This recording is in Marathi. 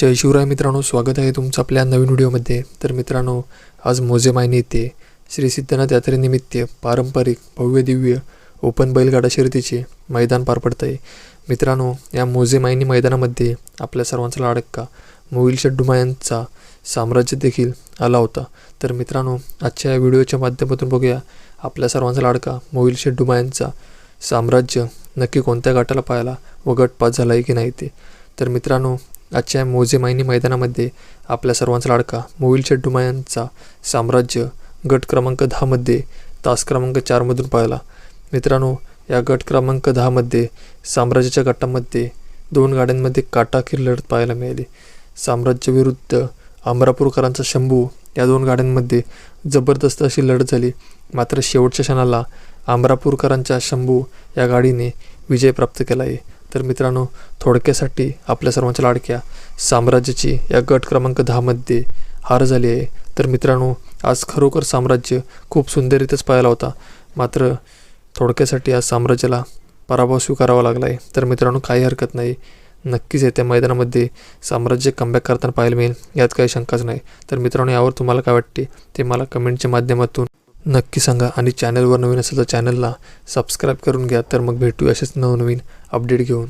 जय शिवराय मित्रांनो स्वागत आहे तुमचं आपल्या नवीन व्हिडिओमध्ये. तर मित्रांनो आज मोजे मायने येथे श्री सिद्धनाथ यात्रेनिमित्त पारंपरिक भव्य दिव्य ओपन बैलगाडा शर्यतीचे मैदान पार पडत आहे मित्रांनो या मोजे मायनी मैदानामध्ये आपल्या सर्वांचा लाडका मोईल शड्डुमा यांचा साम्राज्य देखील आला होता. तर मित्रांनो आजच्या या व्हिडिओच्या माध्यमातून बघूया आपल्या सर्वांचा लाडका मोईल शड्डुमा यांचा साम्राज्य नक्की कोणत्या गटाला पाहायला व गट पास झाला आहे की नाही ते. तर मित्रांनो आजच्या मोजे मायनी मैदानामध्ये आपल्या सर्वांचा लाडका मोविल चड्डुमायांचा साम्राज्य गट क्रमांक दहामध्ये तास क्रमांक चारमधून पाहिला. मित्रांनो या गट क्रमांक दहामध्ये साम्राज्याच्या गटामध्ये दोन गाड्यांमध्ये काटाखीर लढत पाहायला मिळाली. साम्राज्य विरुद्ध अमरापूरकरांचा शंभू या दोन गाड्यांमध्ये जबरदस्त अशी लढत झाली. मात्र शेवटच्या क्षणाला अमरापूरकरांच्या शंभू या गाडीने विजय प्राप्त केला आहे. तर मित्रांनो थोडक्यासाठी आपल्या सर्वांच्या लाडक्या साम्राज्याची या गट क्रमांक दहामध्ये हार झाली आहे. तर मित्रांनो आज खरोखर साम्राज्य खूप सुंदररित्याच पाहिला होता. मात्र थोडक्यासाठी आज साम्राज्याला पराभव स्वीकारावा लागला आहे तर मित्रांनो काही हरकत नाही. नक्कीच येत्या मैदानामध्ये साम्राज्य कमबॅक करताना पाहायला मिळेल. यात काही शंकाच नाही. तर मित्रांनो यावर तुम्हाला काय वाटते ते मला कमेंटच्या माध्यमातून नक्की सांगा आणि चॅनलवर नवीन असेल तर चॅनलला सबस्क्राईब करून घ्या. तर मग भेटू असेच नवनवीन अपडेट घेऊन.